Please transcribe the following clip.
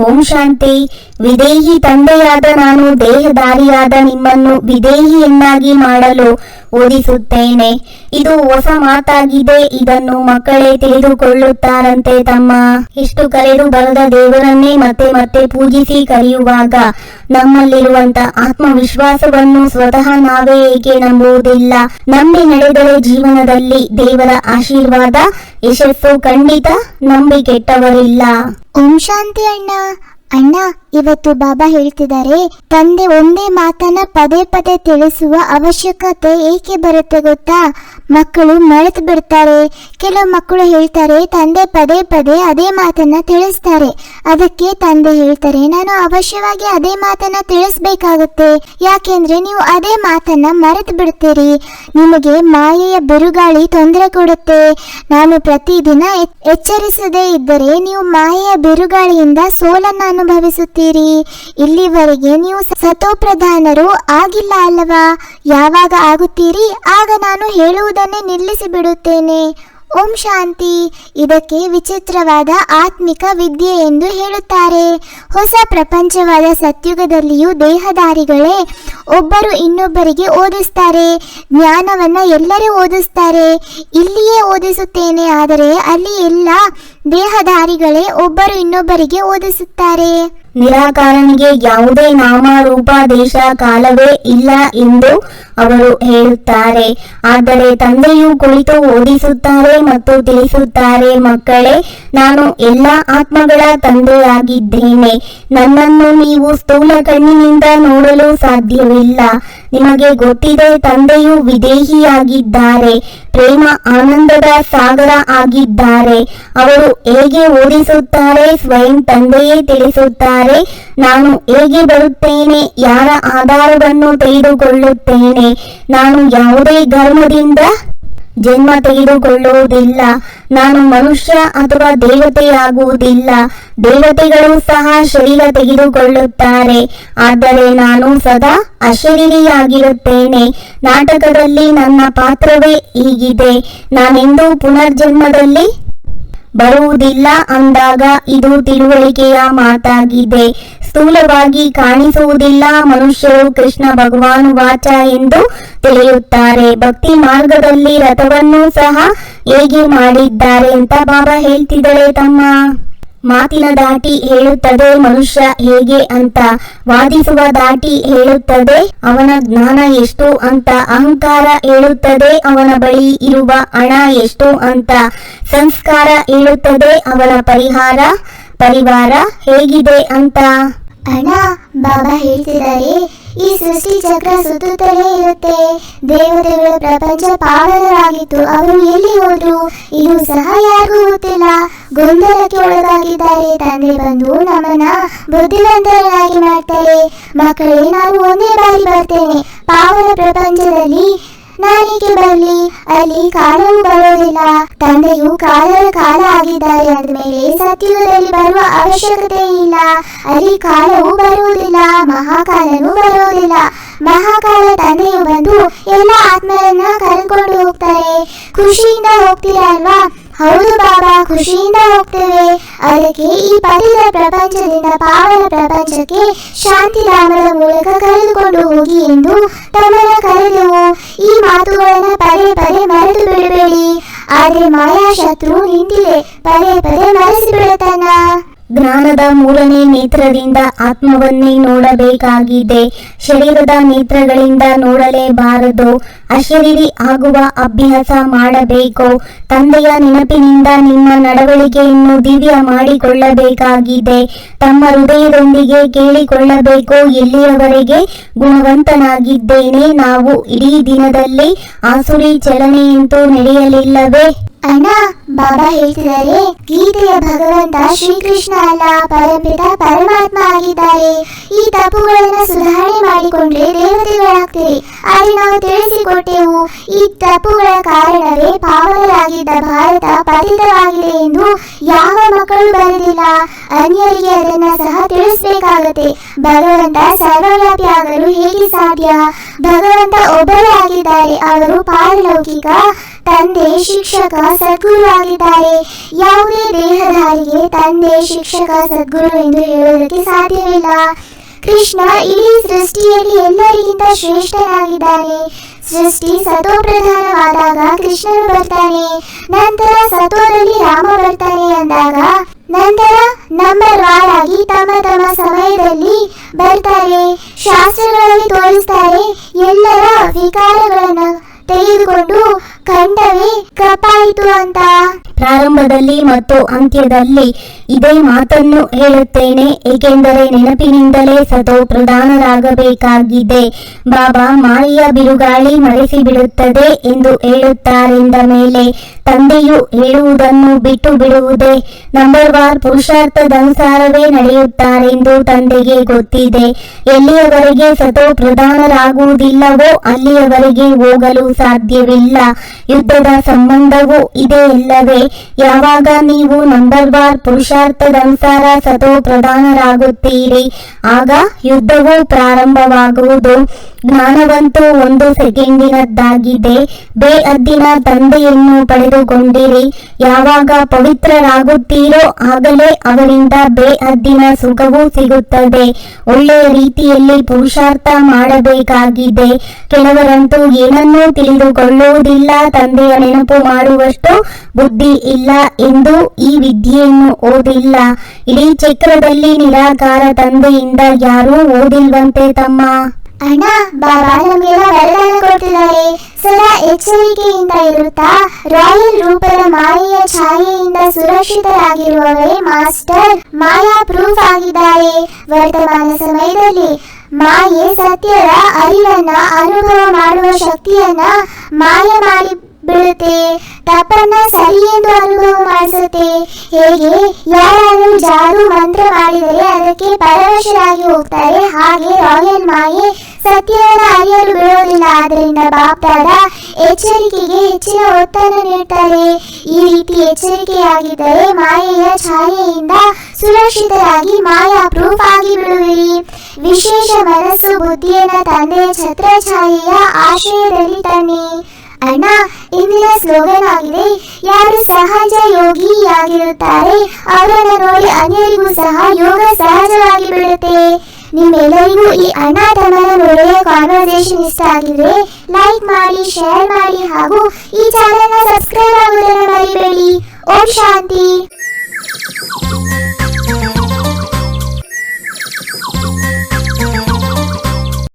ಓಂ ಶಾಂತಿ. ವಿದೇಹಿ ತಂದೆಯಾದ ನಾನು ದೇಹದಾರಿಯಾದ ನಿಮ್ಮನ್ನು ವಿದೇಹಿಯನ್ನಾಗಿ ಮಾಡಲು ಓದಿಸುತ್ತೇನೆ. ಇದು ಹೊಸ ಮಾತಾಗಿದೆ. ಇದನ್ನು ಮಕ್ಕಳೇ ತಿಳಿದುಕೊಳ್ಳುತ್ತಾರಂತೆ ತಮ್ಮ. ಇಷ್ಟು ಕರೆದು ಬರದ ದೇವರನ್ನೇ ಮತ್ತೆ ಮತ್ತೆ ಪೂಜಿಸಿ ಕರೆಯುವಾಗ ನಮ್ಮಲ್ಲಿರುವಂತ ಆತ್ಮವಿಶ್ವಾಸವನ್ನು ಸ್ವತಃ ನಾವೇ ಏಕೆ ನಂಬುವುದಿಲ್ಲ? ನಂಬಿ ನಡೆದರೆ ಜೀವನದಲ್ಲಿ ದೇವರ ಆಶೀರ್ವಾದ, ಯಶಸ್ಸು ಖಂಡಿತ ನಂಬಿ ಕೆಟ್ಟವರಿಲ್ಲ ಓಂ ಶಾಂತಿ ಅಣ್ಣ ಅಣ್ಣ ಇವತ್ತು ಬಾಬಾ ಹೇಳ್ತಿದ್ದಾರೆ, ತಂದೆ ಒಂದೇ ಮಾತನ್ನ ಪದೇ ಪದೇ ತಿಳಿಸುವ ಅವಶ್ಯಕತೆ ಏಕೆ ಬರುತ್ತೆ ಗೊತ್ತಾ? ಮಕ್ಕಳು ಮರೆತು ಬಿಡ್ತಾರೆ. ಕೆಲವು ಮಕ್ಕಳು ಹೇಳ್ತಾರೆ, ತಂದೆ ಪದೇ ಪದೇ ಅದೇ ಮಾತನ್ನ ತಿಳಿಸ್ತಾರೆ. ಅದಕ್ಕೆ ತಂದೆ ಹೇಳ್ತಾರೆ, ನಾನು ಅವಶ್ಯವಾಗಿ ಅದೇ ಮಾತನ್ನ ತಿಳಿಸ್ಬೇಕಾಗುತ್ತೆ. ಯಾಕೆಂದ್ರೆ ನೀವು ಅದೇ ಮಾತನ್ನ ಮರೆತು ಬಿಡ್ತೀರಿ. ನಿಮಗೆ ಮಾಯೆಯ ಬಿರುಗಾಳಿ ತೊಂದರೆ ಕೊಡುತ್ತೆ. ನಾನು ಪ್ರತಿದಿನ ಎಚ್- ಎಚ್ಚರಿಸದೇ ಇದ್ದರೆ ನೀವು ಮಾಯೆಯ ಬಿರುಗಾಳಿಯಿಂದ ಸೋಲನ್ನು ಅನುಭವಿಸುತ್ತೀರಿ. ಇಲ್ಲಿವರೆಗೆ ನೀವು ಸತೋಪ್ರಧಾನರು ಆಗಿಲ್ಲ ಅಲ್ಲವಾ? ಯಾವಾಗ ಆಗುತ್ತೀರಿ? ಆಗ ನಾನು ಹೇಳುವುದನ್ನೇ ನಿಲ್ಲಿಸಿ ಬಿಡುತ್ತೇನೆ ಓಂ ಶಾಂತಿ. ಇದಕ್ಕೆ ವಿಚಿತ್ರವಾದ ಆತ್ಮಿಕ ವಿದ್ಯೆ ಎಂದು ಹೇಳುತ್ತಾರೆ. ಹೊಸ ಪ್ರಪಂಚವಾದ ಸತ್ಯುಗದಲ್ಲಿಯೂ ದೇಹದಾರಿಗಳೇ ಒಬ್ಬರು ಇನ್ನೊಬ್ಬರಿಗೆ ಓದಿಸ್ತಾರೆ. ಜ್ಞಾನವನ್ನ ಎಲ್ಲರೂ ಓದಿಸ್ತಾರೆ. ಇಲ್ಲಿಯೇ ಓದಿಸುತ್ತೇನೆ, ಆದರೆ ಅಲ್ಲಿ ಎಲ್ಲ ದೇಹದಾರಿಗಳೇ ಒಬ್ಬರು ಇನ್ನೊಬ್ಬರಿಗೆ ಓದಿಸುತ್ತಾರೆ. ನಿರಾಕಾರನಿಗೆ ಯಾವುದೇ ನಾಮ ರೂಪ ದೇಶ ಕಾಲವೇ ಇಲ್ಲ ಎಂದು ಅವರು ಹೇಳುತ್ತಾರೆ. ಆದರೆ ತಂದೆಯು ಕುಳಿತು ಓದಿಸುತ್ತಾರೆ ಮತ್ತು ತಿಳಿಸುತ್ತಾರೆ, ಮಕ್ಕಳೇ, ನಾನು ಎಲ್ಲ ಆತ್ಮಗಳ ತಂದೆಯಾಗಿದ್ದೇನೆ. ನನ್ನನ್ನು ನೀವು ಸ್ಥೂಲ ಕಣ್ಣಿನಿಂದ ನೋಡಲು ಸಾಧ್ಯವಿಲ್ಲ. ನಿಮಗೆ ಗೊತ್ತಿದೆ, ತಂದೆಯು ವಿದೇಹಿಯಾಗಿದ್ದಾರೆ, ಪ್ರೇಮ ಆನಂದದ ಸಾಗರ ಆಗಿದ್ದಾರೆ. ಅವರು ಹೇಗೆ ಓಡಿಸುತ್ತಾರೆ ಸ್ವಯಂ ತಂದೆಯೇ ತಿಳಿಸುತ್ತಾರೆ. ನಾನು ಹೇಗೆ ಬರುತ್ತೇನೆ? ಯಾರ ಆಧಾರವನ್ನು ತೆಗೆದುಕೊಳ್ಳುತ್ತೇನೆ? ನಾನು ಯಾವುದೇ ಧರ್ಮದಿಂದ ಜನ್ಮ ತೆಗೆದುಕೊಳ್ಳುವುದಿಲ್ಲ. ನಾನು ಮನುಷ್ಯ ಅಥವಾ ದೇವತೆಯಾಗುವುದಿಲ್ಲ. ದೇವತೆಗಳು ಸಹ ಶರೀರ ತೆಗೆದುಕೊಳ್ಳುತ್ತಾರೆ. ಆದರೆ ನಾನು ಸದಾ ಅಶರೀರಿಯಾಗಿರುತ್ತೇನೆ. ನಾಟಕದಲ್ಲಿ ನನ್ನ ಪಾತ್ರವೇ ಹೀಗಿದೆ. ನಾನೆಂದೂ ಪುನರ್ಜನ್ಮದಲ್ಲಿ ಬರುವುದಿಲ್ಲ ಅಂದಾಗ ಇದು ತಿಳುವಳಿಕೆಯ ಮಾತಾಗಿದೆ. ಸ್ಥೂಲವಾಗಿ ಕಾಣಿಸುವುದಿಲ್ಲ ಮನುಷ್ಯರು ಕೃಷ್ಣ ಭಗವಾನ್ ವಾಚ ಎಂದು ತಿಳಿಯುತ್ತಾರೆ. ಭಕ್ತಿ ಮಾರ್ಗದಲ್ಲಿ ರಥವನ್ನು ಸಹ ಹೇಗೆ ಮಾಡಿದ್ದಾರೆ ಅಂತ ಬಾಬಾ ಹೇಳ್ತಿದ್ದಾರೆ ತಮ್ಮ ಮಾತಿನ ದಾಟಿ ಹೇಳುತ್ತದೆ ಮನುಷ್ಯ ಹೇಗೆ ಅಂತ, ವಾದಿಸುವ ದಾಟಿ ಹೇಳುತ್ತದೆ ಅವನ ಜ್ಞಾನ ಎಷ್ಟು ಅಂತ, ಅಹಂಕಾರ ಹೇಳುತ್ತದೆ ಅವನ ಬಳಿ ಇರುವ ಹಣ ಎಷ್ಟು ಅಂತ, ಸಂಸ್ಕಾರ ಹೇಳುತ್ತದೆ ಅವನ ಪರಿಹಾರ, ಪರಿವಾರ ಹೇಗಿದೆ ಅಂತ. ಹಣ, ಬಾಬಾ ಹೇಳ್ತಿದ್ದಾರೆ, ಈ ಸೃಷ್ಟಿ ಚಕ್ರ ಸುತ್ತುತ್ತಲೇ ಇರುತ್ತೆ. ದೇವತೆಗಳ ಪ್ರಪಂಚ ಪಾವನರಾಗಿತ್ತು, ಅವರು ಎಲ್ಲಿ ಹೋದ್ರು ಇದು ಸಹ ಯಾರಿಗೂ ಗೊತ್ತಿಲ್ಲ. ಗೊಂದಲಕ್ಕೆ ಒಳಗಾಗಿದ್ದಾರೆ. ತಂದೆ ಬಂದು ನಮ್ಮನ್ನ ಬುದ್ಧಿವಂತರನ್ನಾಗಿ ಮಾಡ್ತಾರೆ. ಮಕ್ಕಳೇ, ನಾನು ಒಂದೇ ಬಾರಿ ಬರ್ತೇನೆ. ಪಾವನ ಪ್ರಪಂಚದಲ್ಲಿ ನಾನೇಕೆ ಬರಲಿ. ಅಲ್ಲಿ ಕಾಲವೂ ಬರೋದಿಲ್ಲ ತಂದೆಯು ಕಾಲದ ಕಾಲ ಆಗಿದ್ದಾರೆ. ಅಂದಮೇಲೆ ಸತ್ಯುಗದಲ್ಲಿ ಬರುವ ಅವಶ್ಯಕತೆ ಇಲ್ಲ. ಅಲ್ಲಿ ಕಾಲವು ಬರುವುದಿಲ್ಲ, ಮಹಾಕಾಲನೂ ಬರುವುದಿಲ್ಲ. ಮಹಾಕಾಲ ತಂದೆಯು ಬಂದು ಎಲ್ಲ ಆತ್ಮರನ್ನ ಕರೆದುಕೊಂಡು ಹೋಗ್ತಾರೆ. ಖುಷಿಯಿಂದ ಹೋಗ್ತೀರಾ ಅಲ್ವಾ ಹೌದು ಬಾಬಾ, ಖುಷಿಯಿಂದ ಹೋಗ್ತೇವೆ. ಅದಕ್ಕೆ ಈ ಪತಿತ ಪ್ರಪಂಚದಿಂದ ಪಾವನ ಪ್ರಪಂಚಕ್ಕೆ ಶಾಂತಿಧಾಮದ ಮೂಲಕ ಕರೆದುಕೊಂಡು ಹೋಗಿ ಎಂದು ತಮ್ಮನ್ನ ಕರೆದೆವು. ಈ ಮಾತುಗಳನ್ನ ಪದೇ ಪದೇ ಮರೆತು ಬಿಡಬೇಡಿ. ಆದ್ರೆ ಮಾಯಾ ಶತ್ರು ನಿಂತಿದೆ. ಪದೇ ಪದೇ ಮರೆಸಿ ಬಿಡುತ್ತಾನ? ಜ್ಞಾನದ ಮೂರನೇ ನೇತ್ರದಿಂದ ಆತ್ಮವನ್ನೇ ನೋಡಬೇಕಾಗಿದೆ. ಶರೀರದ ನೇತ್ರಗಳಿಂದ ನೋಡಲೇಬಾರದು. ಅಶರೀರಿ ಆಗುವ ಅಭ್ಯಾಸ ಮಾಡಬೇಕು. ತಂದೆಯ ನೆನಪಿನಿಂದ ನಿಮ್ಮ ನಡವಳಿಕೆಯನ್ನು ದಿವ್ಯ ಮಾಡಿಕೊಳ್ಳಬೇಕಾಗಿದೆ. ತಮ್ಮ ಹೃದಯದೊಂದಿಗೆ ಕೇಳಿಕೊಳ್ಳಬೇಕು. ಎಲ್ಲಿಯವರೆಗೆ ಗುಣವಂತನಾಗಿದ್ದೇನೆ? ನಾವು ಇಡೀ ದಿನದಲ್ಲಿ ಆಸುರಿ ಚಲನೆಯಂತೂ ನಡೆಯಲಿಲ್ಲವೇ? ಅಣ್ಣ ಬಾಬಾ ಹೇಳ್ತಿದ್ದಾರೆ, ಗೀತೆಯ ಭಗವಂತ ಶ್ರೀಕೃಷ್ಣ ಅಲ್ಲ, ಪರಪಿತ ಪರಮಾತ್ಮ ಆಗಿದ್ದಾರೆ. ಈ ತಪ್ಪುಗಳನ್ನ ಸುಧಾರಣೆ ಮಾಡಿಕೊಂಡ್ರೆ ದೇವತೆಗಳಾಗ್ತೀರಿ. ಆದ್ರೆ ನಾವು ತಿಳಿಸಿಕೊಟ್ಟೆವು, ಈ ತಪ್ಪುಗಳ ಕಾರಣವೇ ಪಾವನರಾಗಿದ್ದ ಭಾರತ ಪತಿತವಾಗಿದೆ ಎಂದು ಯಾವ ಮಕ್ಕಳು ಬರೆದಿಲ್ಲ. ಅನ್ಯರಿಗೆ ಅದನ್ನ ಸಹ ತಿಳಿಸಬೇಕಾಗುತ್ತೆ. ಭಗವಂತ ಸರ್ವವ್ಯಾಪಿ ಆಗಲು ಹೇಗೆ ಸಾಧ್ಯ? ಭಗವಂತ ಒಬ್ಬರೇ ಆಗಿದ್ದಾರೆ, ಅವರು ಪಾರಲೌಕಿಕ ತಂದೆ ಶಿಕ್ಷಕ ಸದ್ಗುರು ಆಗಿದ್ದಾರೆ ಯಾವುದೇ ದೇಹಧಾರಿಗೆ ತಂದೆ ಶಿಕ್ಷಕ ಸದ್ಗುರು ಎಂದು ಹೇಳುವುದಕ್ಕೆ ಸಾಧ್ಯವಿಲ್ಲ. ಕೃಷ್ಣ ಇಡೀ ಸೃಷ್ಟಿಯಲ್ಲಿ ಎಲ್ಲರಿಗಿಂತ ಶ್ರೇಷ್ಠನಾಗಿದ್ದಾನೆ. ಸೃಷ್ಟಿ ಸತೋಪ್ರಧಾನವಾದಾಗ ಕೃಷ್ಣನು ಬರ್ತಾನೆ. ನಂತರ ಸತೋದಲ್ಲಿ ರಾಮ ಬರ್ತಾನೆ ಅಂದಾಗ ನಂತರ ನಂಬರ್ ವಾರ್ ತಮ್ಮ ತಮ್ಮ ಸಮಯದಲ್ಲಿ ಬರ್ತಾರೆ. ಶಾಸ್ತ್ರಗಳಲ್ಲಿ ತೋರಿಸ್ತಾರೆ ಎಲ್ಲರ ವಿಕಾರಗಳನ್ನ ತೆಗೆದುಕೊಂಡು ಖಂಡವೇ ಕಪಾಯಿತು ಅಂತ. ಪ್ರಾರಂಭದಲ್ಲಿ ಮತ್ತು ಅಂತ್ಯದಲ್ಲಿ ಇದೇ ಮಾತನ್ನು ಹೇಳುತ್ತೇನೆ, ಏಕೆಂದರೆ ನೆನಪಿನಿಂದಲೇ ಸತೋ ಪ್ರಧಾನರಾಗಬೇಕಾಗಿದೆ. ಬಾಬಾ ಮಾಯೆಯ ಬಿರುಗಾಳಿ ಮರೆಸಿ ಬಿಡುತ್ತದೆ ಎಂದು ಹೇಳುತ್ತಾರೆಂದ ಮೇಲೆ ತಂದೆಯು ಹೇಳುವುದನ್ನು ಬಿಟ್ಟು ಬಿಡುವುದೇ ನಂಬರ್ ವಾರ್ ಪುರುಷಾರ್ಥದನುಸಾರವೇ ನಡೆಯುತ್ತಾರೆಂದು ತಂದೆಗೆ ಗೊತ್ತಿದೆ. ಎಲ್ಲಿಯವರೆಗೆ ಸತೋ ಪ್ರಧಾನರಾಗುವುದಿಲ್ಲವೋ ಅಲ್ಲಿಯವರೆಗೆ ಹೋಗಲು ಸಾಧ್ಯವಿಲ್ಲ. ಯುದ್ಧದ ಸಂಬಂಧವೂ ಇದೆ ಇಲ್ಲವೇ ಯಾವಾಗ ನೀವು ನಂಬರ್ ವಾರ್ ಪುರುಷಾರ್ಥದನುಸಾರ ಸತೋ ಪ್ರಧಾನರಾಗುತ್ತೀರಿ ಆಗ ಯುದ್ಧವು ಪ್ರಾರಂಭವಾಗುವುದು ಜ್ಞಾನವಂತೂ ಒಂದು ಸೆಕೆಂಡಿನದ್ದಾಗಿದೆ. ಬೇಅದ್ದಿನ ತಂದೆಯನ್ನು ಪಡೆದುಕೊಂಡಿರಿ. ಯಾವಾಗ ಪವಿತ್ರರಾಗುತ್ತೀರೋ ಆಗಲೇ ಅವರಿಂದ ಬೇ ಅದ್ದಿನ ಸುಖವೂ ಸಿಗುತ್ತದೆ. ಒಳ್ಳೆಯ ರೀತಿಯಲ್ಲಿ ಪುರುಷಾರ್ಥ ಮಾಡಬೇಕಾಗಿದೆ. ಕೆಲವರಂತೂ ಏನನ್ನೂ ತಿಳಿದುಕೊಳ್ಳುವುದಿಲ್ಲ. ತಂದೆಯ ನೆನಪು ಮಾಡುವಷ್ಟು ಬುದ್ಧಿ ಇಲ್ಲ ಎಂದು ಈ ವಿದ್ಯೆಯನ್ನು ಓದಿಲ್ಲ. ಇಡೀ ಚಕ್ರದಲ್ಲಿ ನಿರಾಕಾರ ತಂದೆಯಿಂದ ಯಾರೂ ಓದಿಲ್ವಂತೆ ತಮ್ಮ ಅಣ್ಣ ಬಾಬಾ ನಮಗೆಲ್ಲ ವರದಾನ ಕೊಡ್ತಿದ್ದಾರೆ ಸದಾ ಎಚ್ಚರಿಕೆಯಿಂದ ಇರುತ್ತಾ, ರಾಯಲ್ ರೂಪದ ಮಾಯೆಯ ಛಾಯೆಯಿಂದ ಸುರಕ್ಷಿತರಾಗಿರುವವರೇ ಮಾಸ್ಟರ್. ಮಾಯಾ ಪ್ರೂಫ್ ಆಗಿದ್ದಾರೆ. ವರ್ತಮಾನ ಸಮಯದಲ್ಲಿ ಮಾಯೆ ಸತ್ಯದ ಅರಿವನ್ನ, ಅನುಭವ ಮಾಡುವ ಶಕ್ತಿಯನ್ನ ಮಾಯ ಮಾಡಿ ಬಿಡುತ್ತೆ ತಪ್ಪನ್ನ ಸರಿ ಎಂದು ಅನುಭವ ಮಾಡಿಸುತ್ತೆ. ಹೇಗೆ? ಯಾರಾದರೂ ಜಾರು ಮಂತ್ರ ಮಾಡಿದರೆ ಅದಕ್ಕೆ ಪರವಶರಾಗಿ ಹೋಗ್ತಾರೆ. ಹಾಗೆ ರಾಯಲ್ ಮಾಯೆ ಸತ್ಯವನ್ನು ಅರಿಯಲು ಬಿಡೋದಿಲ್ಲ ಆದ್ದರಿಂದ ಬಾಪ್ತಾರ ಎಚ್ಚರಿಕೆಗೆ ಹೆಚ್ಚಿನ ಒತ್ತನ್ನು ನೀಡ್ತಾರೆ. ಈ ರೀತಿ ಎಚ್ಚರಿಕೆಯಾಗಿದ್ದರೆ ಮಾಯೆಯ ಛಾಯೆಯಿಂದ ಸುರಕ್ಷಿತರಾಗಿ ಮಾಯಾ ಪ್ರೂಫ್ ಆಗಿ ಬಿಡುವಿರಿ. ವಿಶೇಷ ಮನಸ್ಸು ಬುದ್ಧಿಯನ್ನ ತಂದೆಯ ಛತ್ರ ಛಾಯೆಯ ಆಶ್ರಯದಲ್ಲಿ ತನ್ನಿ. ಅಣ್ಣ ಇಂದಿನ ಸ್ಲೋಗನ್ ಆಗಿದೆ ಯಾರು ಸಹಜ ಯೋಗಿಯಾಗಿರುತ್ತಾರೆ, ಅವರನ್ನ ನೋಡಿ ಅನ್ಯರಿಗೂ ಸಹ ಯೋಗ ಸಹಜವಾಗಿ ಬಿಡುತ್ತೆ ನಿಮ್ಮೆಲ್ಲರಿಗೂ ಈ ಅಣ್ಣ ತಮ್ಮನ ನಡುವೆ ಕಾನ್ವರ್ಸೇಷನ್ ಇಷ್ಟ ಆಗಿದ್ರೆ ಲೈಕ್ ಮಾಡಿ ಶೇರ್ ಮಾಡಿ ಹಾಗೂ ಈ ಚಾನೆಲ್ನ ಸಬ್ಸ್ಕ್ರೈಬ್ ಆಗುವುದನ್ನು ಮರಿಬೇಡಿ. ಓಂ ಶಾಂತಿ.